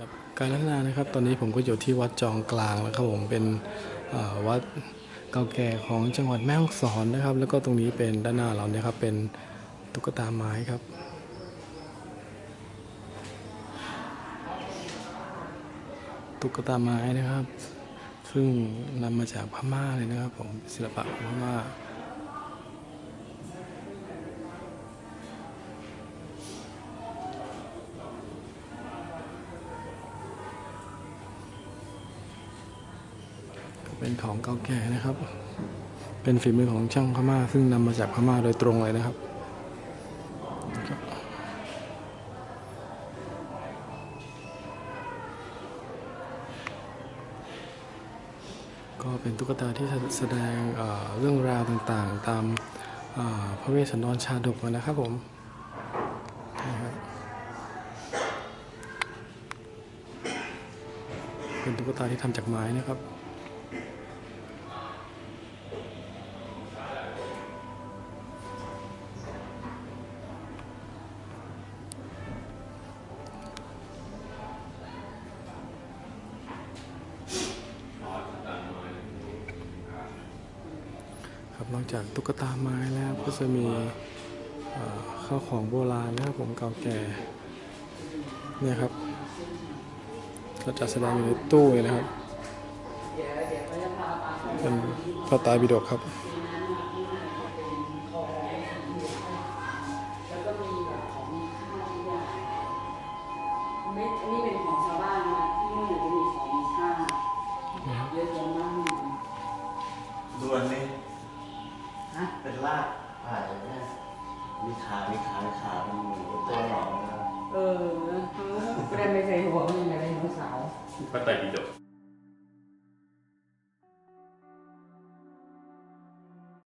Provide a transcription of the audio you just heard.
ครับการพัฒนานะครับตอนนี้ผมก็อยู่ที่วัดจองกลางแล้วครับผมเป็นวัดเก่าแก่ของจังหวัดแม่ฮ่องสอนนะครับ แล้วก็ตรงนี้เป็นด้านหน้าเราเนี่ยครับเป็นตุ๊กตาไม้ครับตุ๊กตาไม้นะครับ ซึ่งนำมาจากพม่าเลยนะครับผมศิลปะของพม่า เป็นของเก่าแก่นะครับ เป็นฝีมือของช่างพม่า ซึ่งนำมาจากพม่าโดยตรงเลยนะครับก็เป็นตุ๊กตาที่แสดงเรื่องราวต่างๆ ตามพระเวสสันดรชาดกนะครับผม เป็นตุ๊กตาที่ทำจากไม้นะครับ ครับนอกจากตุ๊กตาไม้แล้วก็จะมีเอ่อข้าวของโบราณนะครับผมเก่าแก่เนี่ยครับก็จะแสดงอยู่ในตู้เลยนะครับเป็นพระไตรปิฎกครับแล้วก็มีแบบของมีค่าทุกอย่างไม่อันนี้เป็นของชาวบ้านนะที่นู่นจะมีของมีค่าเยอะแยะมากมายส่วนนี้ ฮะเป็นลากผ่านเลยนะมีขา มีขา มีขามันเหมือนกับตัวหนอนนะ เออนะเขาไม่ได้ไม่ใส่หัวมันอะไรของสาว พระไตรปิฎก